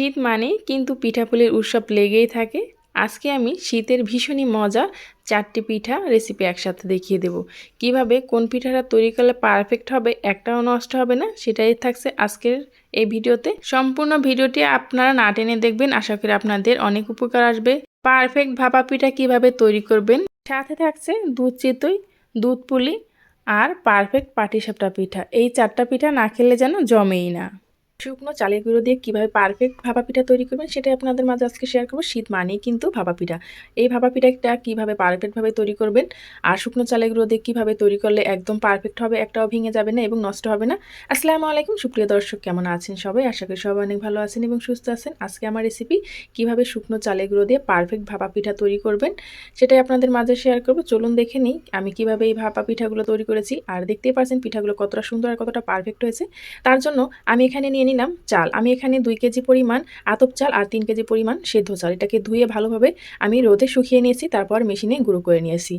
শীত মানে কিন্তু পিঠাপুলির উৎসব লেগেই থাকে। আজকে আমি শীতের ভীষণই মজা চারটি পিঠা রেসিপি একসাথে দেখিয়ে দেব। কীভাবে কোন পিঠাটা তৈরি করলে পারফেক্ট হবে একটাও নষ্ট হবে না, সেটাই থাকছে আজকের এই ভিডিওতে। সম্পূর্ণ ভিডিওটি আপনারা না টেনে দেখবেন, আশা করি আপনাদের অনেক উপকার আসবে। পারফেক্ট ভাপা পিঠা কীভাবে তৈরি করবেন? সাথে থাকছে দুধ চিতই, দুধ পুলি আর পারফেক্ট পাটিসাপটা পিঠা। এই চারটা পিঠা না খেলে যেন জমেই না। শুকনো চালের গুঁড়ো দিয়ে কীভাবে পারফেক্ট ভাপা পিঠা তৈরি করবেন সেটাই আপনাদের মাঝে আজকে শেয়ার করব। শীত মানেই কিন্তু ভাপা পিঠা। এই ভাপা পিঠাটা কীভাবে পারফেক্টভাবে তৈরি করবেন আর শুকনো চালের গুঁড়ো দিয়ে কীভাবে তৈরি করলে একদম পারফেক্ট হবে একটাও ভেঙে যাবে না এবং নষ্ট হবে না। আসসালামু আলাইকুম, সুপ্রিয় দর্শক, কেমন আছেন সবাই? আশা করি সবাই অনেক ভালো আছেন এবং সুস্থ আছেন। আজকে আমার রেসিপি কীভাবে শুকনো চালের গুঁড়ো দিয়ে পারফেক্ট ভাপা পিঠা তৈরি করবেন সেটাই আপনাদের মাঝে শেয়ার করব। চলুন দেখে নিই আমি কীভাবে এই ভাপা পিঠাগুলো তৈরি করেছি। আর দেখতেই পাচ্ছেন পিঠাগুলো কতটা সুন্দর আর কতটা পারফেক্ট হয়েছে। তার জন্য আমি এখানে নিয়ে নিলাম চাল। আমি এখানে দুই কেজি পরিমাণ আতপ চাল আর তিন কেজি পরিমাণ সেদ্ধ চাল। এটাকে ধুয়ে ভালোভাবে আমি রোদে শুকিয়ে নিয়েছি, তারপর মেশিনে গুঁড়ো করে নিয়েছি।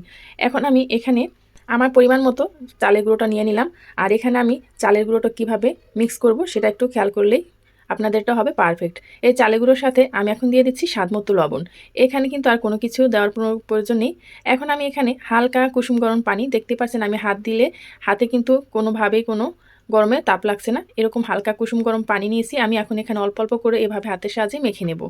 এখন আমি এখানে আমার পরিমাণ মতো চালের গুঁড়োটা নিয়ে নিলাম। আর এখানে আমি চালের গুঁড়োটা কীভাবে মিক্স করব সেটা একটু খেয়াল করলেই আপনাদেরটা হবে পারফেক্ট। এই চালের গুঁড়োর সাথে আমি এখন দিয়ে দিচ্ছি স্বাদ মতো লবণ। এখানে কিন্তু আর কোনো কিছু দেওয়ার কোনো প্রয়োজন নেই। এখন আমি এখানে হালকা কুসুম গরম পানি, দেখতে পাচ্ছেন আমি হাত দিলে হাতে কিন্তু কোনোভাবেই কোনো গরমে তাপ লাগছে না। এরকম হালকা কুসুম গরম পানি নিয়েছি, আমি এখন এখানে অল্প অল্প করে এভাবে হাতের সাহায্যে মেখে নেব।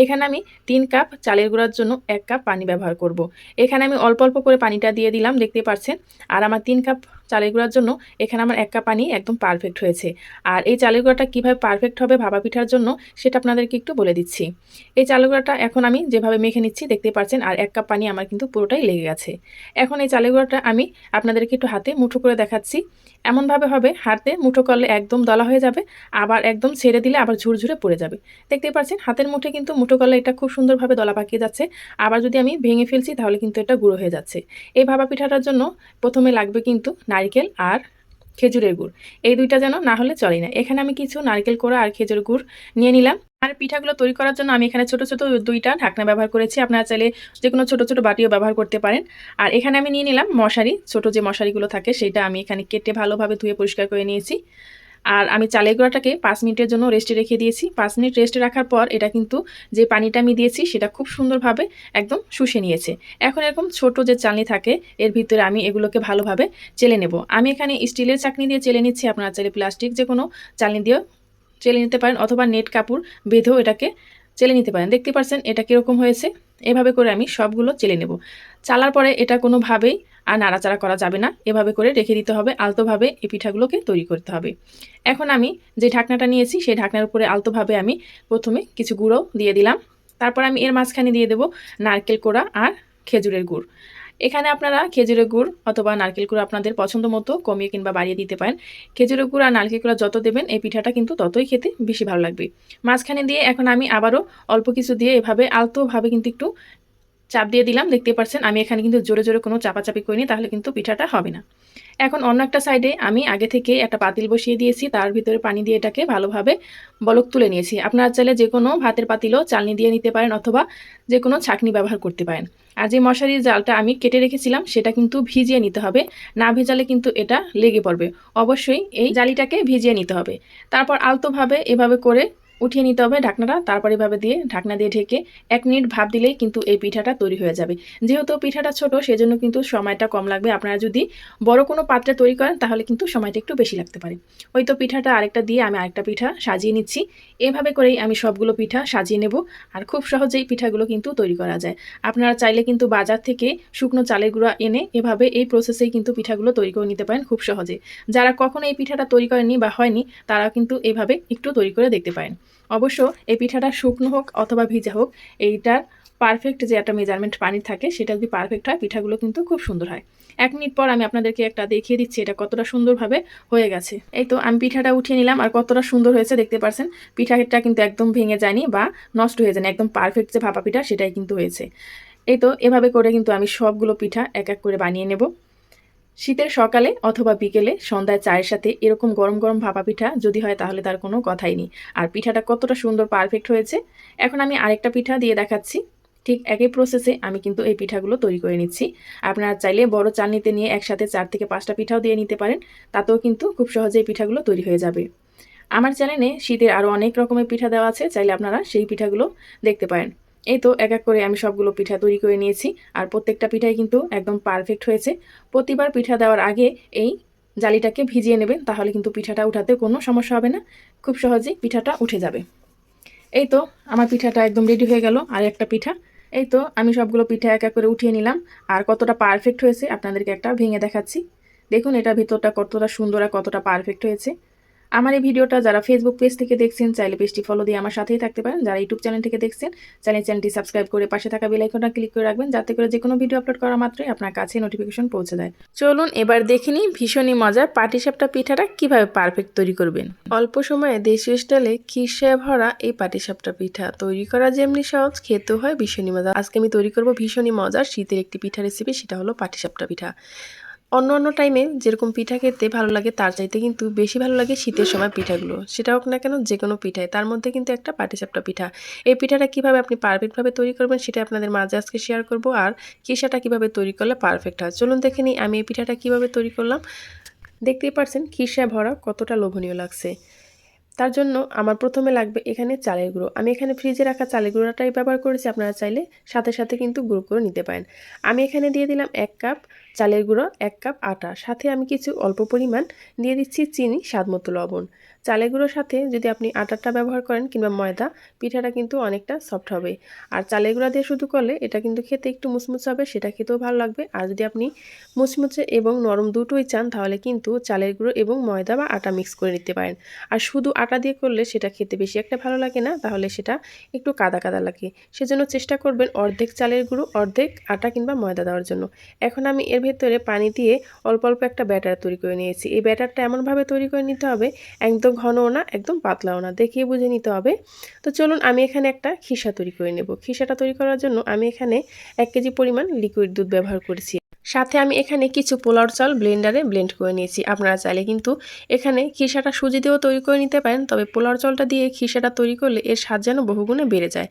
এখানে আমি তিন কাপ চালের গুঁড়ার জন্য এক কাপ পানি ব্যবহার করব। এখানে আমি অল্প অল্প করে পানিটা দিয়ে দিলাম, দেখতে পাচ্ছেন। আর আমার তিন কাপ চালের গুঁড়ার জন্য এখানে আমার এক কাপ পানি একদম পারফেক্ট হয়েছে। আর এই চালের গুঁড়াটা কীভাবে পারফেক্ট হবে ভাবা পিঠার জন্য সেটা আপনাদেরকে একটু বলে দিচ্ছি। এই চালের গুঁড়াটা এখন আমি যেভাবে মেখে নিচ্ছি দেখতে পাচ্ছেন, আর এক কাপ পানি আমার কিন্তু পুরোটাই লেগে গেছে। এখন এই চালের গুঁড়াটা আমি আপনাদেরকে একটু হাতে মুঠো করে দেখাচ্ছি। এমনভাবে হবে, হাতে মুঠো করলে একদম দলা হয়ে যাবে, আবার একদম ছেড়ে দিলে আবার ঝুরঝুরে পড়ে যাবে। দেখতে পাচ্ছেন, হাতের মুঠে কিন্তু মুঠো করলে এটা খুব সুন্দরভাবে দলা পাকিয়ে যাচ্ছে, আবার যদি আমি ভেঙে ফেলছি তাহলে কিন্তু এটা গুঁড়ো হয়ে যাচ্ছে। এই ভাবা পিঠাটার জন্য প্রথমে লাগবে কিন্তু নারকেল আর খেজুরের গুড়। এই দুইটা যেন না হলে চলে না। এখানে আমি কিছু নারকেল কোড়া আর খেজুর গুড় নিয়ে নিলাম। আর পিঠাগুলো তৈরি করার জন্য আমি এখানে ছোট ছোট দুইটা ঢাকনা ব্যবহার করেছি। আপনারা চাইলে যে কোনো ছোটো ছোটো বাটিও ব্যবহার করতে পারেন। আর এখানে আমি নিয়ে নিলাম মশারি। ছোট যে মশারিগুলো থাকে, সেটা আমি এখানে কেটে ভালোভাবে ধুয়ে পরিষ্কার করে নিয়েছি। আর আমি চালের গুঁড়াটাকে পাঁচ মিনিটের জন্য রেস্টে রেখে দিয়েছি। পাঁচ মিনিট রেস্টে রাখার পর এটা কিন্তু যে পানিটা আমি দিয়েছি সেটা খুব সুন্দরভাবে একদম শুষে নিয়েছে। এখন এরকম ছোট যে চালনি থাকে, এর ভিতরে আমি এগুলোকে ভালোভাবে চেলে নেব। আমি এখানে স্টিলের চাকনি দিয়ে চেলে নিচ্ছি, আপনারা চাইলে প্লাস্টিক যে কোনো চালনি দিয়েও চেলে নিতে পারেন অথবা নেট কাপড় বেঁধেও এটাকে চেলে নিতে পারেন। দেখতে পাচ্ছেন এটা কীরকম হয়েছে? এভাবে করে আমি সবগুলো চেলে নেব। চালার পরে এটা কোনোভাবেই আর নাড়াচাড়া করা যাবে না। এভাবে করে রেখে দিতে হবে, আলতোভাবে এই পিঠাগুলোকে তৈরি করতে হবে। এখন আমি যে ঢাকনাটা নিয়েছি, সেই ঢাকনার উপরে আলতোভাবে আমি প্রথমে কিছু গুঁড়ো দিয়ে দিলাম। তারপর আমি এর মাঝখানে দিয়ে দেব নারকেল কোড়া আর খেজুরের গুড়। এখানে আপনারা খেজুরের গুড় অথবা নারকেল গুঁড়ো আপনাদের পছন্দ মতো কমিয়ে কিংবা বাড়িয়ে দিতে পারেন। খেজুরের গুড় আর নারকেল গুঁড়া যত দেবেন, এই পিঠাটা কিন্তু ততই খেতে বেশি ভালো লাগবে। মাঝখানে দিয়ে এখন আমি আবারও অল্প কিছু দিয়ে এভাবে আলতোভাবে কিন্তু একটু চাপ দিয়ে দিলাম দেখতে পাচ্ছেন আমি এখানে কিন্তু জোরে জোরে কোনো চাপাচাপি করিনি, তাহলে কিন্তু পিঠাটা হবে না। এখন অন্য একটা সাইডে আমি আগে থেকে একটা পাতিল বসিয়ে দিয়েছি, তার ভিতরে পানি দিয়ে এটাকে ভালোভাবে বলক তুলে নিয়েছি। আপনারা চাইলে যে কোনো ভাতের পাতিলও চালনি দিয়ে নিতে পারেন অথবা যে কোনো ছাকনি ব্যবহার করতে পারেন। আর যে মশারির জালটা আমি কেটে রেখেছিলাম, সেটা কিন্তু ভিজিয়ে নিতে হবে, না ভেজালে কিন্তু এটা লেগে পড়বে। অবশ্যই এই জালিটাকে ভিজিয়ে নিতে হবে। তারপর আলতোভাবে এভাবে করে উঠিয়ে নিতে হবে ঢাকনাটা, তারপর এভাবে দিয়ে ঢাকনা দিয়ে ঢেকে এক মিনিট ভাপ দিলেই কিন্তু এই পিঠাটা তৈরি হয়ে যাবে। যেহেতু পিঠাটা ছোট, সেজন্য কিন্তু সময়টা কম লাগবে। আপনারা যদি বড় কোনো পাত্রে তৈরি করেন, তাহলে কিন্তু সময়টা একটু বেশি লাগতে পারে। ওই তো পিঠাটা আরেকটা দিয়ে আমি আরেকটা পিঠা সাজিয়ে নিচ্ছি। এভাবে করেই আমি সবগুলো পিঠা সাজিয়ে নেব আর খুব সহজেই পিঠাগুলো কিন্তু তৈরি করা যায়। আপনারা চাইলে কিন্তু বাজার থেকে শুকনো চালের গুঁড়া এনে এভাবে এই প্রসেসেই কিন্তু পিঠাগুলো তৈরি করে নিতে পারেন খুব সহজে। যারা কখনো এই পিঠাটা তৈরি করেনি বা হয়নি তারা কিন্তু এভাবে একটু তৈরি করে দেখতে পারেন। অবশ্য এই পিঠাটা শুকনো হোক অথবা ভিজা হোক, এইটার পারফেক্ট যে একটা মেজারমেন্ট পানির থাকে, সেটা যদি পারফেক্ট হয়, পিঠাগুলো কিন্তু খুব সুন্দর হয়। এক মিনিট পর আমি আপনাদেরকে একটা দেখিয়ে দিচ্ছি এটা কতটা সুন্দরভাবে হয়ে গেছে। এই তো আমি পিঠাটা উঠিয়ে নিলাম, আর কতটা সুন্দর হয়েছে দেখতে পারছেন, পিঠাটা কিন্তু একদম ভেঙে যায়নি বা নষ্ট হয়ে যায়নি, একদম পারফেক্ট যে ভাপা পিঠা সেটাই কিন্তু হয়েছে। এই তো এভাবে করে কিন্তু আমি সবগুলো পিঠা এক এক করে বানিয়ে নেব। শীতের সকালে অথবা বিকেলে সন্ধ্যায় চায়ের সাথে এরকম গরম গরম ভাপা পিঠা যদি হয় তাহলে তার কোনো কথাই নেই। আর পিঠাটা কতটা সুন্দর পারফেক্ট হয়েছে। এখন আমি আরেকটা পিঠা দিয়ে দেখাচ্ছি। ঠিক একই প্রসেসে আমি কিন্তু এই পিঠাগুলো তৈরি করে নিচ্ছি। আপনারা চাইলে বড় চালনিতে নিয়ে একসাথে চার থেকে পাঁচটা পিঠাও দিয়ে নিতে পারেন। তাতেও কিন্তু খুব সহজে এই পিঠাগুলো তৈরি হয়ে যাবে। আমার চ্যানেলে শীতের আরও অনেক রকমের পিঠা দেওয়া আছে। চাইলে আপনারা সেই পিঠাগুলো দেখতে পারেন। এই তো এক এক করে আমি সবগুলো পিঠা তৈরি করে নিয়েছি। আর প্রত্যেকটা পিঠাই কিন্তু একদম পারফেক্ট হয়েছে। প্রতিবার পিঠা দেওয়ার আগে এই জালিটাকে ভিজিয়ে নেবেন, তাহলে কিন্তু পিঠাটা উঠাতে কোনো সমস্যা হবে না। খুব সহজেই পিঠাটা উঠে যাবে। এই তো আমার পিঠাটা একদম রেডি হয়ে গেল, আর একটা পিঠা। এই তো আমি সবগুলো পিঠা এক এক করে উঠিয়ে নিলাম। আর কতটা পারফেক্ট হয়েছে আপনাদেরকে একটা ভেঙে দেখাচ্ছি। দেখুন এটা ভিতরটা কতটা সুন্দর আর কতটা পারফেক্ট হয়েছে। আমার এই ভিডিওটা যারা ফেসবুক পেজ থেকে দেখছেন, চাইলে পেজটি ফলো দিয়ে আমার সাথেই থাকতে পারেন। যারা ইউটিউব চ্যানেল থেকে দেখছেন, চাইলে চ্যানেলটি সাবস্ক্রাইব করে পাশে থাকা বেল আইকনটা ক্লিক করে রাখবেন, যাতে করে যে কোনো ভিডিও আপলোড করা মাত্রই আপনার কাছে নোটিফিকেশন পৌঁছে যায়। চলুন এবার দেখে নিই ভীষণই মজার পাটিসাপটা পিঠাটা কীভাবে পারফেক্ট তৈরি করবেন। অল্প সময়ে দেশীয় স্টাইলে খিরসায় ভরা এই পাটিসাপটা পিঠা তৈরি করা যেমনি সহজ, খেতেও হয় ভীষণই মজা। আজকে আমি তৈরি করব ভীষণই মজার শীতের একটি পিঠা রেসিপি সেটা হলো পাটিসাপটা পিঠা। অন্য অন্য টাইমে যেরকম পিঠা খেতে ভালো লাগে, তার চাইতে কিন্তু বেশি ভালো লাগে শীতের সময় পিঠাগুলো। সেটা হোক না কেন যে কোনো পিঠায়। তার মধ্যে কিন্তু একটা পাটিসাপটা পিঠা। এই পিঠাটা কীভাবে আপনি পারফেক্টভাবে তৈরি করবেন, সেটা আপনাদের মাঝে আজকে শেয়ার করব। আর কিসাটা কীভাবে তৈরি করলে পারফেক্ট হয়? চলুন দেখে নিই আমি এই পিঠাটা কীভাবে তৈরি করলাম। দেখতেই পারছেন খিসায় ভরা কতটা লোভনীয় লাগছে। তার জন্য আমার প্রথমে লাগবে এখানে চালের গুঁড়ো। আমি এখানে ফ্রিজে রাখা চালের গুঁড়োটাই ব্যবহার করেছি, আপনারা চাইলে সাথে সাথে কিন্তু গুঁড়ো করে নিতে পারেন। আমি এখানে দিয়ে দিলাম এক কাপ চালের গুঁড়ো এক কাপ আটা। সাথে আমি কিছু অল্প পরিমাণ দিয়ে দিচ্ছি চিনি স্বাদ মতো লবণ। চালের গুঁড়োর সাথে যদি আপনি আটাটা ব্যবহার করেন কিংবা ময়দা, পিঠাটা কিন্তু অনেকটা সফট হবে। আর চালের গুঁড়া দিয়ে শুধু করলে এটা কিন্তু খেতে একটু মুচমুচে হবে, সেটা খেতেও ভালো লাগবে। আর যদি আপনি মুচমুচে এবং নরম দুটোই চান, তাহলে কিন্তু চালের গুঁড়ো এবং ময়দা বা আটা মিক্স করে নিতে পারেন। আর শুধু আটা দিয়ে করলে সেটা খেতে বেশি একটা ভালো লাগে না, তাহলে সেটা একটু কাদা কাদা লাগে। সেজন্য চেষ্টা করবেন অর্ধেক চালের গুঁড়ো, অর্ধেক আটা কিংবা ময়দা দেওয়ার জন্য। এখন আমি এর ভেতরে পানি দিয়ে অল্প অল্প একটা ব্যাটার তৈরি করে নিয়েছি। এই ব্যাটারটা এমনভাবে তৈরি করে নিতে হবে, একদম ঘনও না, একদম পাতলাও না দেখিয়ে বুঝে নিতে হবে। তো চলুন আমি এখানে একটা খিসা তৈরি করে নেব। খিসাটা তৈরি করার জন্য আমি এখানে এক কেজি পরিমাণ লিকুইড দুধ ব্যবহার করেছি। সাথে আমি এখানে কিছু পোলার চাল ব্লেন্ডারে ব্লেন্ড করে নিয়েছি। আপনারা চাইলে কিন্তু এখানে খিসাটা সুজি দিয়েও তৈরি করে নিতে পারেন, তবে পোলার চালটা দিয়ে খিসাটা তৈরি করলে এর স্বাদ যেন বহুগুণে বেড়ে যায়।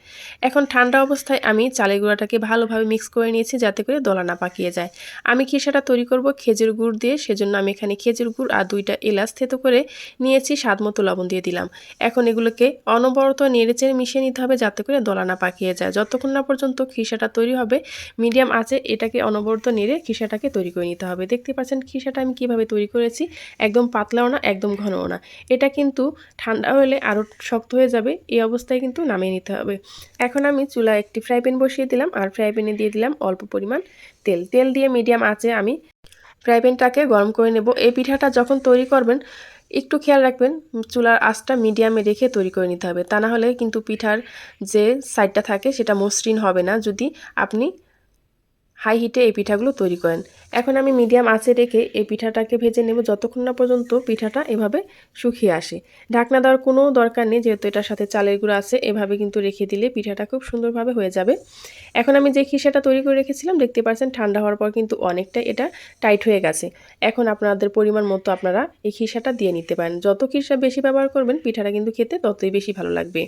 এখন ঠান্ডা অবস্থায় আমি চালের গুঁড়াটাকে ভালোভাবে মিক্স করে নিয়েছি যাতে করে দলা না পাকিয়ে যায়। আমি খিসাটা তৈরি করব খেজুর গুড় দিয়ে, সেজন্য আমি এখানে খেজুর গুড় আর দুইটা এলাচ থেতো করে নিয়েছি, স্বাদ মতো লবণ দিয়ে দিলাম। এখন এগুলোকে অনবরত নেড়েচেড়ে মিশিয়ে নিতে হবে যাতে করে দলা না পাকিয়ে যায়। যতক্ষণ না পর্যন্ত খিসাটা তৈরি হবে মিডিয়াম আছে, এটাকে অনবরত নেড়ে খিসাটাকে তৈরি করে নিতে হবে। দেখতে পাচ্ছেন খিসাটা আমি কীভাবে তৈরি করেছি? একদম পাতলাও না, একদম ঘনও না। এটা কিন্তু ঠান্ডা হলে আরও শক্ত হয়ে যাবে, এই অবস্থায় কিন্তু নামিয়ে নিতে হবে। এখন আমি চুলা একটি ফ্রাই প্যান বসিয়ে দিলাম আর ফ্রাই প্যানে দিয়ে দিলাম অল্প পরিমাণ তেল। তেল দিয়ে মিডিয়াম আঁচে আমি ফ্রাই প্যানটাকে গরম করে নেব। এই পিঠাটা যখন তৈরি করবেন, একটু খেয়াল রাখবেন, চুলার আঁচটা মিডিয়ামে রেখে তৈরি করে নিতে হবে। তা না হলে কিন্তু পিঠার যে সাইডটা থাকে, সেটা মসৃণ হবে না। যদি আপনি হাই হিটে এই পিঠাগুলো তৈরি করেন। এখন আমি মিডিয়াম আঁচে রেখে এই পিঠাটাকে ভেজে নেব যতক্ষণ না পর্যন্ত পিঠাটা এভাবে শুকিয়ে আসে। ঢাকনা দেওয়ার কোনো দরকার নেই, যেহেতু এটার সাথে চালের গুঁড়ো আছে, এভাবে কিন্তু রেখে দিলে পিঠাটা খুব সুন্দরভাবে হয়ে যাবে। এখন আমি যে খিসাটা তৈরি করে রেখেছিলাম, দেখতে পাচ্ছেন ঠান্ডা হওয়ার পর কিন্তু অনেকটা এটা টাইট হয়ে গেছে। এখন আপনাদের পরিমাণ মতো আপনারা এই খিসাটা দিয়ে নিতে পারেন। যত খিসা বেশি ব্যবহার করবেন, পিঠাটা কিন্তু খেতে ততই বেশি ভালো লাগবে।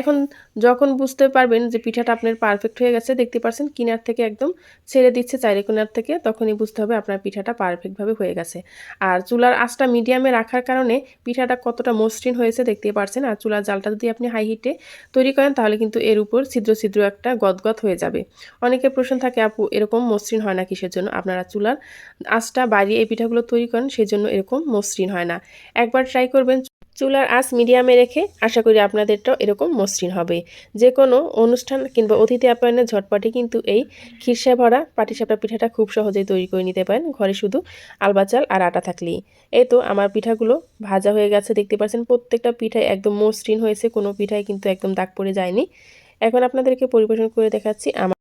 এখন যখন বুঝতে পারবেন যে পিঠাটা আপনার পারফেক্ট হয়ে গেছে, দেখতে পাচ্ছেন কিনার থেকে একদম ছেড়ে দিচ্ছে চাইরে কোনার থেকে, তখনই বুঝতে হবে আপনার পিঠাটা পারফেক্টভাবে হয়ে গেছে। আর চুলার আঁচটা মিডিয়ামে রাখার কারণে পিঠাটা কতটা মসৃণ হয়েছে দেখতে পারছেন। আর চুলার জালটা যদি আপনি হাই হিটে তৈরি করেন, তাহলে কিন্তু এর উপর ছিদ্র ছিদ্র একটা গদগদ হয়ে যাবে। অনেকের প্রশ্ন থাকে, আপু, এরকম মসৃণ হয় না কিসের জন্য? আপনারা চুলার আঁচটা বাড়িয়ে এই পিঠাগুলো তৈরি করেন, সেজন্য এরকম মসৃণ হয় না। একবার ট্রাই করবেন চুলার আঁচ মিডিয়ামে রেখে আশা করি আপনাদেরটাও এরকম মসৃণ হবে। যে কোনো অনুষ্ঠান কিংবা অতিথি আপ্যায়নের ঝটপটে কিন্তু এই খিরসা ভরা পাটিসাপটা পিঠাটা খুব সহজেই তৈরি করে নিতে পারেন। ঘরে শুধু আলবা চাল আর আটা থাকলেই। এই তো আমার পিঠাগুলো ভাজা হয়ে গেছে, দেখতে পাচ্ছেন প্রত্যেকটা পিঠায় একদম মসৃণ হয়েছে, কোনো পিঠায় কিন্তু একদম দাগ পড়ে যায়নি। এখন আপনাদেরকে পরিবেশন করে দেখাচ্ছি আমার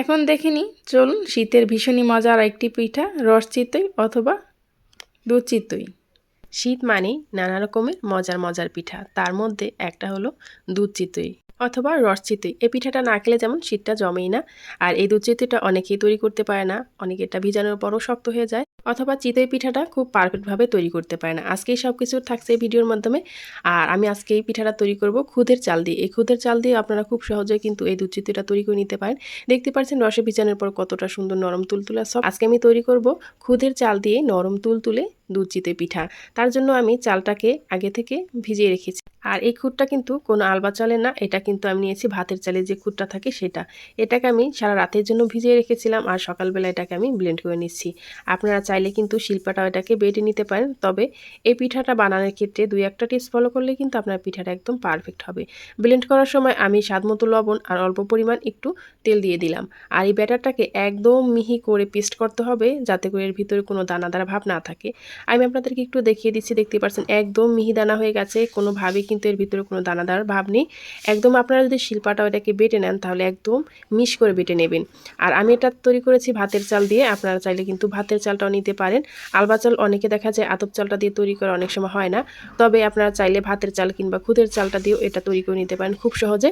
এখন দেখে নিই, চলুন শীতের ভীষণই মজার একটি পিঠা রস চিতই অথবা দুধ চিতই শীত মানেই নানা রকমের মজার মজার পিঠা। তার মধ্যে একটা হলো দুধ চিতই অথবা রস চিতই। এই পিঠাটা না খেলে যেমন শীতটা জমেই না। আর এই দুধ চিতইটা অনেকেই তৈরি করতে পারে না। অনেকে এটা ভিজানোর পরও শক্ত হয়ে যায়। অথবা চিতই পিঠাটা খুব পারফেক্টভাবে তৈরি করতে পারে না আজকেই সব কিছু থাকছে এই ভিডিওর মাধ্যমে। আর আমি আজকে এই পিঠাটা তৈরি করব খুদের চাল দিয়ে। এই খুদের চাল দিয়ে আপনারা খুব সহজে কিন্তু এই দুধ চিতইটা তৈরি করে নিতে পারেন। দেখতে পাচ্ছেন রসে ভিজানোর পর কতটা সুন্দর নরম তুলতুলা সব আজকে আমি তৈরি করব খুদের চাল দিয়ে নরম তুলতুলে দুধ চিতই পিঠা। তার জন্য আমি চালটাকে আগে থেকে ভিজিয়ে রেখেছি। আর এই খুঁটটা কিন্তু কোনো আলবা চালের না। এটা কিন্তু আমি নিয়েছি ভাতের চালের যে খুঁটটা থাকে সেটা। এটাকে আমি সারা রাতের জন্য ভিজিয়ে রেখেছিলাম আর সকালবেলা এটাকে আমি ব্লেন্ড করে নিচ্ছি। আপনারা চাইলে কিন্তু শিল্পাটা এটাকে বেটে নিতে পারেন। তবে এই পিঠাটা বানানোর ক্ষেত্রে দুই একটা টিপস ফলো করলে কিন্তু আপনার পিঠাটা একদম পারফেক্ট হবে। ব্লেন্ড করার সময় আমি স্বাদ মতো লবণ আর অল্প পরিমাণ একটু তেল দিয়ে দিলাম। আর এই ব্যাটারটাকে একদম মিহি করে পেস্ট করতে হবে যাতে করে এর ভিতরে কোনো দানাদার ভাব না থাকে। আমি আপনাদেরকে একটু দেখিয়ে দিচ্ছি দেখতে পাচ্ছেন একদম মিহি দানা হয়ে গেছে। কোনোভাবেই কিন্তু এর ভিতরে কোনো দানাদার ভাব নেই। একদম আপনারা যদি শিল্পাটা ওটাকে বেটে নেন তাহলে একদম মিশ করে বেটে নেবেন। আর আমি এটা তৈরি করেছি ভাতের চাল দিয়ে। আপনারা চাইলে কিন্তু ভাতের চালটাও নিতে পারেন। আলবা চাল অনেকে দেখা যায় আতপ চালটা দিয়ে তৈরি করা অনেক সময় হয় না। তবে আপনারা চাইলে ভাতের চাল কিংবা খুদের চালটা দিয়েও এটা তৈরি করে নিতে পারেন খুব সহজে।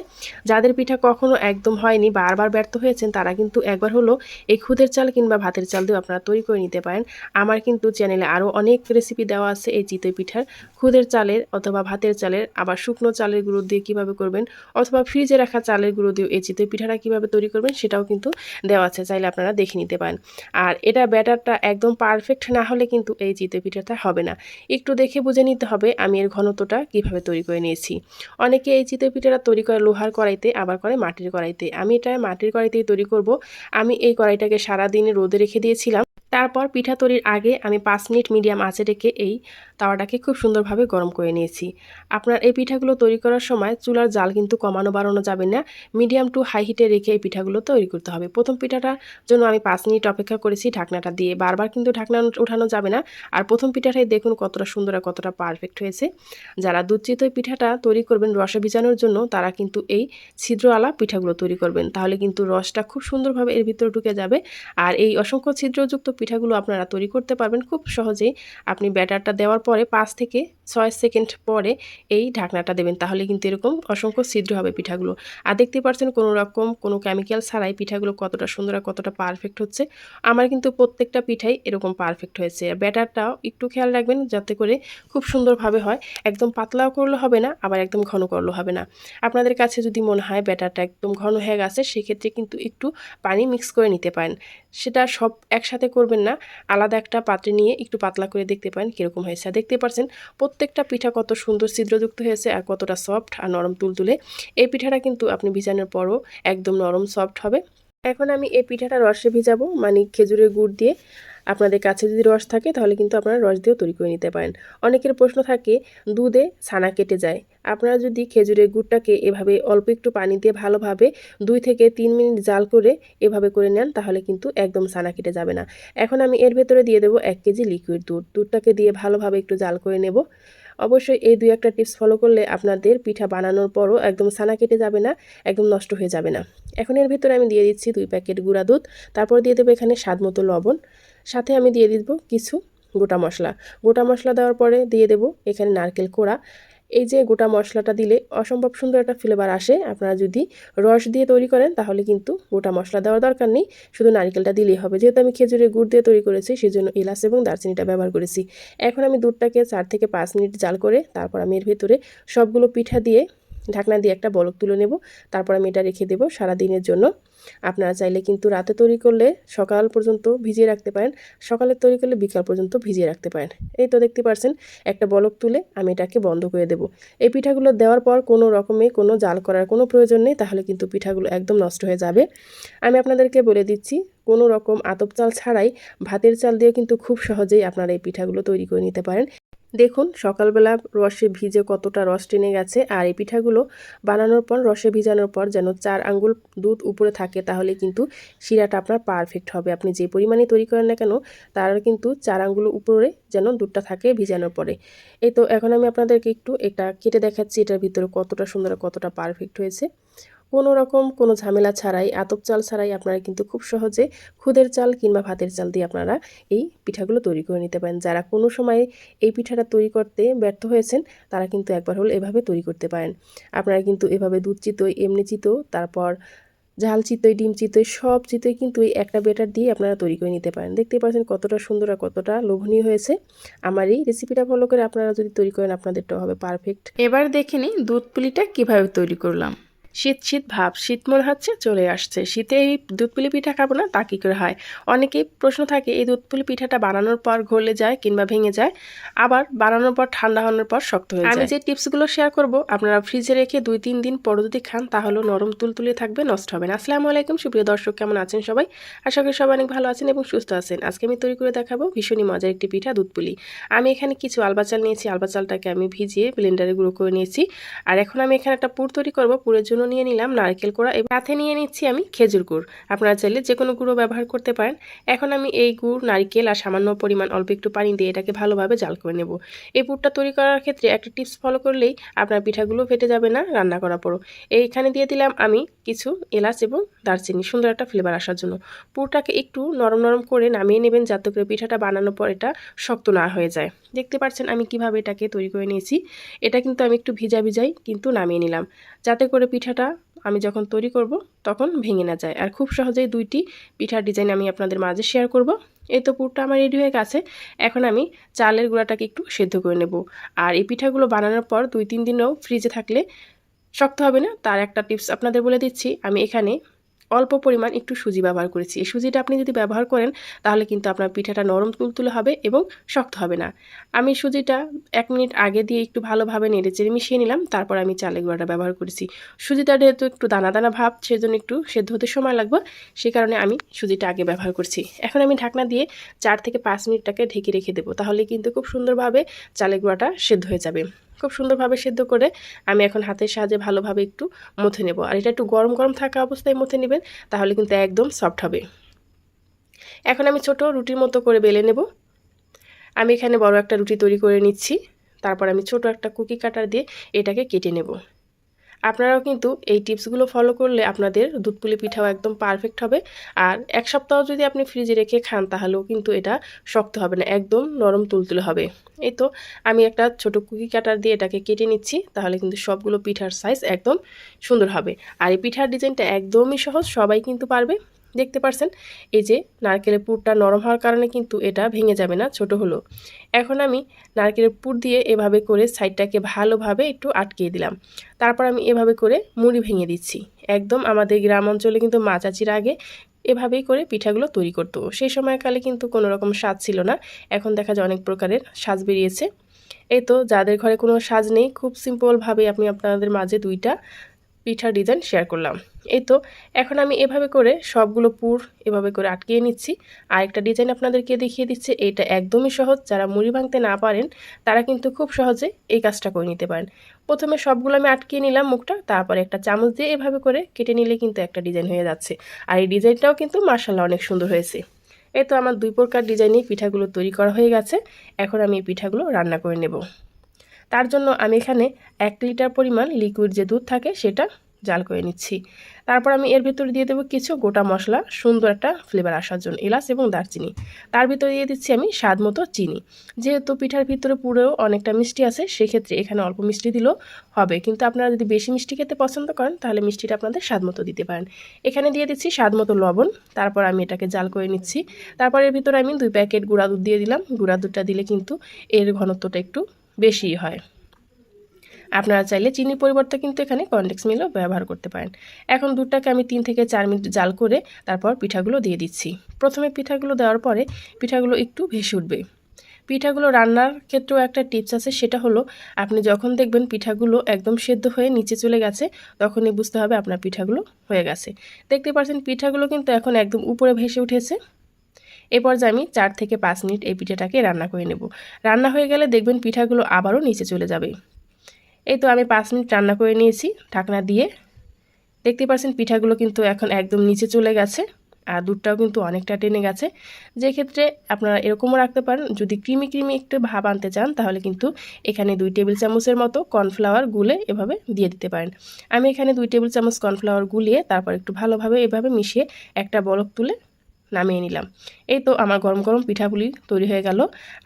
যাদের পিঠা কখনো একদম হয়নি বারবার ব্যর্থ হয়েছেন, তারা কিন্তু একবার হলো এই খুদের চাল কিংবা ভাতের চাল দিয়েও আপনারা তৈরি করে নিতে পারেন। আমার কিন্তু চ্যানেলে আরও অনেক রেসিপি দেওয়া আছে এই চিতই পিঠার। খুদের চালের অথবা ভাতের চালের, আবার শুকনো চালের গুঁড়ো দিয়ে কীভাবে করবেন অথবা ফ্রিজে রাখা চালের গুঁড়ো দিয়েও এই চিতই পিঠাটা কীভাবে তৈরি করবেন সেটাও কিন্তু দেওয়া আছে, চাইলে আপনারা দেখে নিতে পারেন। আর এটা ব্যাটারটা একদম পারফেক্ট না হলে কিন্তু এই চিতই পিঠাটা হবে না। একটু দেখে বুঝে নিতে হবে আমি এর ঘনত্বটা কীভাবে তৈরি করে নিয়েছি। অনেকে এই চিতই পিঠাটা তৈরি করে লোহার কড়াইতে, আবার করে মাটির কড়াইতে। আমি এটা মাটির কড়াইতেই তৈরি করব। আমি এই কড়াইটাকে সারাদিন রোদে রেখে দিয়েছিলাম। তারপর পিঠা তৈরির আগে আমি পাঁচ মিনিট মিডিয়াম আঁচে রেখে এই তাওয়াটাকে খুব সুন্দরভাবে গরম করে নিয়েছি। আপনার এই পিঠাগুলো তৈরি করার সময় চুলার জাল কিন্তু কমানো বাড়ানো যাবে না। মিডিয়াম টু হাই হিটে রেখে এই পিঠাগুলো তৈরি করতে হবে। প্রথম পিঠাটার জন্য আমি পাঁচ মিনিট অপেক্ষা করেছি ঢাকনাটা দিয়ে। বারবার কিন্তু ঢাকনা উঠানো যাবে না। আর প্রথম পিঠাটাই দেখুন কতটা সুন্দর আর কতটা পারফেক্ট হয়েছে। যারা দুধ পিঠাটা তৈরি করবেন রসে ভিজানোর জন্য, তারা কিন্তু এই ছিদ্রওয়ালা পিঠাগুলো তৈরি করবেন। তাহলে কিন্তু রসটা খুব সুন্দরভাবে এর ভিতরে ঢুকে যাবে। আর এই অসংখ্য ছিদ্রযুক্ত পিঠাগুলো আপনারা তৈরি করতে পারবেন খুব সহজেই। আপনি ব্যাটারটা দেওয়ার পরে পাঁচ থেকে ছয় সেকেন্ড পরে এই ঢাকনাটা দেবেন, তাহলে কিন্তু এরকম অসংখ্য ছিদ্র হবে পিঠাগুলো। আর দেখতে পাচ্ছেন কোনো রকম কোনো কেমিক্যাল ছাড়াই পিঠাগুলো কতটা সুন্দর আর কতটা পারফেক্ট হচ্ছে। আমার কিন্তু প্রত্যেকটা পিঠাই এরকম পারফেক্ট হয়েছে। আর ব্যাটারটাও একটু খেয়াল রাখবেন যাতে করে খুব সুন্দরভাবে হয়। একদম পাতলাও করলে হবে না, আবার একদম ঘন করলে হবে না। আপনাদের কাছে যদি মনে হয় ব্যাটারটা একদম ঘন হয়ে গেছে, সেক্ষেত্রে কিন্তু একটু পানি মিক্স করে নিতে পারেন। সেটা সব একসাথে করবেন না, আলাদা একটা পাত্রে নিয়ে একটু পাতলা করে দেখতে পারেন কীরকম হয়েছে। দেখতে পাচ্ছেন প্রত্যেকটা পিঠা কত সুন্দর ছিদ্রযুক্ত হয়েছে আর কতটা সফট আর নরম তুলতুলে। এই পিঠাটা কিন্তু আপনি ভিজানোর পরও একদম নরম সফট হবে। এখন আমি এই পিঠাটা রসে ভিজাবো মানে খেজুরের গুড় দিয়ে। আপনাদের কাছে যদি রস থাকে তাহলে কিন্তু আপনারা রস দিয়েও তৈরি করে নিতে পারেন। অনেকের প্রশ্ন থাকে, দুধে ছানা কেটে যায়। আপনারা যদি খেজুরের গুড়টাকে এভাবে অল্প একটু পানি দিয়ে ভালোভাবে দুই থেকে তিন মিনিট জাল করে এভাবে করে নেন, তাহলে কিন্তু একদম ছানা কেটে যাবে না। এখন আমি এর ভেতরে দিয়ে দেবো এক কেজি লিকুইড দুধ। দুধটাকে দিয়ে ভালোভাবে একটু জাল করে নেব। অবশ্যই এই দুই একটা টিপস ফলো করলে আপনাদের পিঠা বানানোর পরও একদম ছানা কেটে যাবে না, একদম নষ্ট হয়ে যাবে না। এখন এর ভিতরে আমি দিয়ে দিচ্ছি দুই প্যাকেট গুঁড়া দুধ। তারপর দিয়ে দেবো এখানে স্বাদ মতো লবণ। সাথে আমি দিয়ে দিব কিছু গোটা মশলা। গোটা মশলা দেওয়ার পরে দিয়ে দেব এখানে নারকেল কোড়া। এই যে গোটা মশলাটা দিলে অসম্ভব সুন্দর একটা ফ্লেভার আসে। আপনারা যদি রস দিয়ে তৈরি করেন, তাহলে কিন্তু গোটা মশলা দেওয়ার দরকার নেই। শুধু নারিকেলটা দিলেই হবে। যেহেতু আমি খেজুরের গুড় দিয়ে তৈরি করেছি সেই জন্য এলাচ এবং দারচিনিটা ব্যবহার করেছি। এখন আমি দুধটাকে চার থেকে পাঁচ মিনিট জাল করে, তারপর আমি এর ভেতরে সবগুলো পিঠা দিয়ে ঢাকনা দিয়ে একটা বলক তুলে নেব। তারপর আমি এটা রেখে দেবো সারা দিনের জন্য। আপনারা চাইলে কিন্তু রাতে তৈরি করলে সকাল পর্যন্ত ভিজিয়ে রাখতে পারেন, সকালে তৈরি করলে বিকাল পর্যন্ত ভিজিয়ে রাখতে পারেন। এই তো দেখতে পাচ্ছেন একটা বলক তুলে আমি এটাকে বন্ধ করে দেব। এই পিঠাগুলো দেওয়ার পর কোনো রকমে কোনো জাল করার কোনো প্রয়োজন নেই, তাহলে কিন্তু পিঠাগুলো একদম নষ্ট হয়ে যাবে। আমি আপনাদেরকে বলে দিচ্ছি, কোনো রকম আতপ চাল ছাড়াই ভাতের চাল দিয়ে কিন্তু খুব সহজেই আপনারা এই পিঠাগুলো তৈরি করে নিতে পারেন। দেখুন, সকালবেলা রসে ভিজে কতটা রস টেনে গেছে আর এই পিঠাগুলো বানানোর পর, রসে ভিজানোর পর যেন চার আঙ্গুল দুধ উপরে থাকে, তাহলে কিন্তু শিরাটা আপনার পারফেক্ট হবে। আপনি যে পরিমাণে তৈরি করেন না কেন, তার কিন্তু চার আঙ্গুল উপরে যেন দুধটা থাকে ভিজানোর পরে। এই তো, এখন আমি আপনাদেরকে একটু এটা কেটে দেখাচ্ছি, এটার ভিতরে কতটা সুন্দর কতটা পারফেক্ট হয়েছে। কোনো রকম কোনো ঝামেলা ছাড়াই, আতপ চাল ছাড়াই আপনারা কিন্তু খুব সহজে খুদের চাল কিংবা ভাতের চাল দিয়ে আপনারা এই পিঠাগুলো তৈরি করে নিতে পারেন। যারা কোনো সময় এই পিঠাটা তৈরি করতে ব্যর্থ হয়েছেন, তারা কিন্তু একবার হলে এভাবে তৈরি করতে পারেন। আপনারা কিন্তু এভাবে দুধ চিতই, এমনি চিতো তারপর ঝাল চিতই, ডিম চিতই, সব চিতই কিন্তু এই একটা বেটার দিয়ে আপনারা তৈরি করে নিতে পারেন। দেখতে পাচ্ছেন কতটা সুন্দর আর কতটা লোভনীয় হয়েছে। আমার এই রেসিপিটা ফলো করে আপনারা যদি তৈরি করেন, আপনাদেরটাও হবে পারফেক্ট। এবার দেখে নিই দুধ পুলিটা কীভাবে তৈরি করলাম। শীত শীত ভাব শীত মনে হচ্ছে চলে আসছে। শীতে এই দুধ পুলি পিঠা খাব না তা কী করে হয়? অনেকেই প্রশ্ন থাকে এই দুধ পুলি পিঠাটা বানানোর পর গলে যায় কিংবা ভেঙে যায় আবার বানানোর পর ঠান্ডা হওয়ার পর শক্ত হয়ে যায়। আমি যে টিপসগুলো শেয়ার করব আপনারা ফ্রিজে রেখে দুই তিন দিন পর যদি খান তাহলেও নরম তুলতুলে থাকবে নষ্ট হবে না। আসসালামু আলাইকুম সুপ্রিয় দর্শক কেমন আছেন সবাই? আশা করি সবাই অনেক ভালো আছেন এবং সুস্থ আছেন। আজকে আমি তৈরি করে দেখাবো ভীষণই মজার একটি পিঠা দুধপুলি। আমি এখানে কিছু আলবা চাল নিয়েছি আলবা চালটাকে আমি ভিজিয়ে ব্লেন্ডারে গুঁড়ো করে নিয়েছি। আর এখন আমি এখানে একটা পুর তৈরি করব পুরের জন্য নিয়ে নিলাম, নারকেল কোড়া এবং সাথে নিয়ে নিচ্ছি আমি খেজুর গুড়। আপনারা চাইলে যে কোনো গুঁড়ো ব্যবহার করতে পারেন। এখন আমি এই গুড়, নারকেল আর সামান্য পরিমাণ অল্প একটু পানি দিয়ে এটাকে ভালোভাবে জাল করে নেব। এই পুরটা তৈরি করার ক্ষেত্রে একটা টিপস ফলো করলেই আপনার পিঠাগুলো ফেটে যাবে না রান্না করার পরও। এইখানে দিয়ে দিলাম আমি কিছু এলাচ এবং দারচিনি, সুন্দর একটা ফ্লেভার আসার জন্য। পুরটাকে একটু নরম নরম করে নামিয়ে নেবেন যাতে করে পিঠাটা বানানোর পর এটা শক্ত না হয়ে যায়। দেখতে পাচ্ছেন আমি কীভাবে এটাকে তৈরি করে নিয়েছি। এটা কিন্তু আমি একটু ভিজা ভিজাই কিন্তু নামিয়ে নিলাম। যাতে করে পিঠাটা আমি যখন তৈরি করব, তখন ভেঙে না যায়। আর খুব সহজেই দুইটি পিঠার ডিজাইন আমি আপনাদের মাঝে শেয়ার করব। এই তো পুরটা আমার রেডি হয়ে গেছে। এখন আমি চালের গুঁড়াটাকে একটু সেদ্ধ করে নেব। আর এই পিঠাগুলো বানানোর পর দুই তিন দিনও ফ্রিজে থাকলে শক্ত হবে না। তার একটা টিপস আপনাদের বলে দিচ্ছি। আমি এখানে অল্প পরিমাণ একটু সুজি ব্যবহার করেছি। এই সুজিটা আপনি যদি ব্যবহার করেন, তাহলে কিন্তু আপনার পিঠাটা নরম তুলতুলে হবে এবং শক্ত হবে না। আমি সুজিটা এক মিনিট আগে দিয়ে একটু ভালোভাবে নেড়ে চেড়ে মিশিয়ে নিলাম, তারপর আমি চালের গুঁড়াটা ব্যবহার করেছি। সুজিটা যেহেতু একটু দানা দানা ভাব, সেজন্য একটু সেদ্ধ হতে সময় লাগবে, সে কারণে আমি সুজিটা আগে ব্যবহার করছি। এখন আমি ঢাকনা দিয়ে চার থেকে পাঁচ মিনিটটাকে ঢেকে রেখে দেবো, তাহলে কিন্তু খুব সুন্দরভাবে চালের গুঁড়াটা সেদ্ধ হয়ে যাবে। খুব সুন্দরভাবে সেদ্ধ করে আমি এখন হাতের সাহায্যে ভালোভাবে একটু মথে নেব। আর এটা একটু গরম গরম থাকা অবস্থায় মথে নেবেন, তাহলে কিন্তু একদম সফট হবে। এখন আমি ছোট রুটির মতো করে বেলে নেব। আমি এখানে বড় একটা রুটি তৈরি করে নিচ্ছি। তারপর আমি ছোট একটা কুকি কাটার দিয়ে এটাকে কেটে নেব। আপনারাও কিন্তু এই টিপসগুলো ফলো করলে আপনাদের দুধপুলি পিঠাও একদম পারফেক্ট হবে। আর এক সপ্তাহ যদি আপনি ফ্রিজে রেখে খান, তাহলেও কিন্তু এটা শক্ত হবে না, একদম নরম তুলতুলে হবে। এই তো আমি একটা ছোট কুকি কাটার দিয়ে এটাকে কেটে নিচ্ছি, তাহলে কিন্তু সবগুলো পিঠার সাইজ একদম সুন্দর হবে। আর এই পিঠার ডিজাইনটা একদমই সহজ, সবাই কিন্তু পারবে। দেখতে পারছেন? এই যে, নারকেলের পুরটা নরম হওয়ার কারণে কিন্তু এটা ভেঙে যাবে না, ছোট হলো। এখন আমি নারকেলের পুর দিয়ে এভাবে করে সাইডটাকে ভালোভাবে একটু আটকিয়ে দিলাম। তারপর আমি এভাবে করে মুড়ি ভেঙে দিচ্ছি। একদম আমাদের গ্রাম অঞ্চলে কিন্তু মাচাচির আগে এভাবেই করে পিঠাগুলো তৈরি করতো। সেই সময়কালে কিন্তু কোনো রকম স্বাদ ছিল না। এখন দেখা যায় অনেক প্রকারের সাজ বেরিয়েছে। এই তো, যাদের ঘরে কোনো সাজ নেই, খুব সিম্পলভাবে আপনি আপনাদের মাঝে দুইটা পিঠার ডিজাইন শেয়ার করলাম। এই তো, এখন আমি এভাবে করে সবগুলো পুর এভাবে করে আটকিয়ে নিচ্ছি। আর একটা ডিজাইন আপনাদেরকে দেখিয়ে দিচ্ছে এইটা একদমই সহজ। যারা মুড়ি ভাঙতে না পারেন, তারা কিন্তু খুব সহজে এই কাজটা করে নিতে পারেন। প্রথমে সবগুলো আমি আটকিয়ে নিলাম মুখটা, তারপরে একটা চামচ দিয়ে এভাবে করে কেটে নিলে কিন্তু একটা ডিজাইন হয়ে যাচ্ছে। আর এই ডিজাইনটাও কিন্তু মার্শাল্লাহ অনেক সুন্দর হয়েছে। এই তো আমার দুই প্রকার ডিজাইনে পিঠাগুলো তৈরি করা হয়ে গেছে। এখন আমি এই পিঠাগুলো রান্না করে নেব। তার জন্য আমি এখানে এক লিটার পরিমাণ লিকুইড যে দুধ থাকে সেটা জাল করে নিচ্ছি। তারপর আমি এর ভিতরে দিয়ে দেবো কিছু গোটা মশলা, সুন্দর একটা ফ্লেভার আসার জন্য, এলাচ এবং দারচিনি। তার ভিতরে দিয়ে দিচ্ছি আমি স্বাদ মতো চিনি। যেহেতু পিঠার ভিতরে পুরো অনেকটা মিষ্টি আছে, সেক্ষেত্রে এখানে অল্প মিষ্টি দিলেও হবে। কিন্তু আপনারা যদি বেশি মিষ্টি খেতে পছন্দ করেন, তাহলে মিষ্টিটা আপনাদের স্বাদ মতো দিতে পারেন। এখানে দিয়ে দিচ্ছি স্বাদ মতো লবণ, তারপর আমি এটাকে জাল করে নিচ্ছি। তারপর এর ভিতরে আমি দুই প্যাকেট গুঁড়া দুধ দিয়ে দিলাম। গুঁড়া দুধটা দিলে কিন্তু এর ঘনত্বটা একটু বেশি হয়। আপনারা চাইলে চিনির পরিবর্তে কিন্তু এখানে কনডেক্স মিলও ব্যবহার করতে পারেন। এখন দুধটাকে আমি তিন থেকে চার মিনিট জাল করে তারপর পিঠাগুলো দিয়ে দিচ্ছি। প্রথমে পিঠাগুলো দেওয়ার পরে পিঠাগুলো একটু ভেসে উঠবে। পিঠাগুলো রান্নার ক্ষেত্রেও একটা টিপস আছে, সেটা হলো আপনি যখন দেখবেন পিঠাগুলো একদম সেদ্ধ হয়ে নিচে চলে গেছে, তখনই বুঝতে হবে আপনার পিঠাগুলো হয়ে গেছে। দেখতে পাচ্ছেন পিঠাগুলো কিন্তু এখন একদম উপরে ভেসে উঠেছে। এ পর্যায়ে আমি চার থেকে পাঁচ মিনিট এই পিঠাটাকে রান্না করে নেব। রান্না হয়ে গেলে দেখবেন পিঠাগুলো আবারও নিচে চলে যাবে। এই তো আমি পাঁচ মিনিট রান্না করে নিয়েছি ঢাকনা দিয়ে। দেখতে পাচ্ছেন পিঠাগুলো কিন্তু এখন একদম নিচে চলে গেছে আর দুধটাও কিন্তু অনেকটা টেনে গেছে। যে ক্ষেত্রে আপনারা এরকমও রাখতে পারেন, যদি ক্রিমি ক্রিমি একটু ভাব আনতে চান, তাহলে কিন্তু এখানে দুই টেবিল চামচের মতো কর্নফ্লাওয়ার গুলে এভাবে দিয়ে দিতে পারেন। আমি এখানে দুই টেবিল চামচ কর্নফ্লাওয়ার গুলিয়ে তারপর একটু ভালোভাবে এভাবে মিশিয়ে একটা বলক তুলে নামিয়ে নিলাম। এই তো আমার গরম গরম পিঠাগুলি তৈরি হয়ে গেল।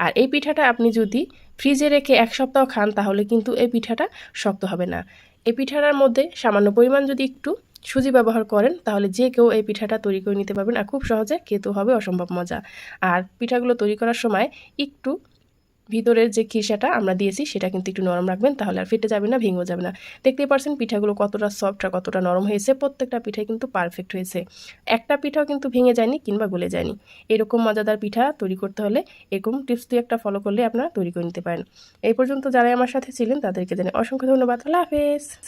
আর এই পিঠাটা আপনি যদি ফ্রিজে রেখে এক সপ্তাহ খান, তাহলে কিন্তু এই পিঠাটা শক্ত হবে না। এই পিঠাটার মধ্যে সামান্য পরিমাণ যদি একটু সুজি ব্যবহার করেন, তাহলে যে কেউ এই পিঠাটা তৈরি করে নিতে পারবেন। আর খুব সহজে খেতেও হবে, অসম্ভব মজা। আর পিঠাগুলো তৈরি করার সময় একটু ভিতরের যে খিসাটা আমরা দিয়েছি, সেটা কিন্তু একটু নরম রাখবেন, তাহলে আর ফেটে যাবে না ভেঙে যাবে না। দেখতেই পারছেন পিঠাগুলো কতটা সফট আর কতটা নরম হয়েছে, প্রত্যেকটা পিঠা কিন্তু পারফেক্ট হয়েছে। একটা পিঠাও কিন্তু ভেঙে যায়নি কিংবা গলে যায়নি। এরকম মজাদার পিঠা তৈরি করতে হলে এরকম টিপস দিয়ে একটা ফলো করলে আপনারা তৈরি করে নিতে পারেন। এই পর্যন্ত যারাই আমার সাথে ছিলেন, তাদেরকে জানাই অসংখ্য ধন্যবাদ। আল্লাহ হাফেজ।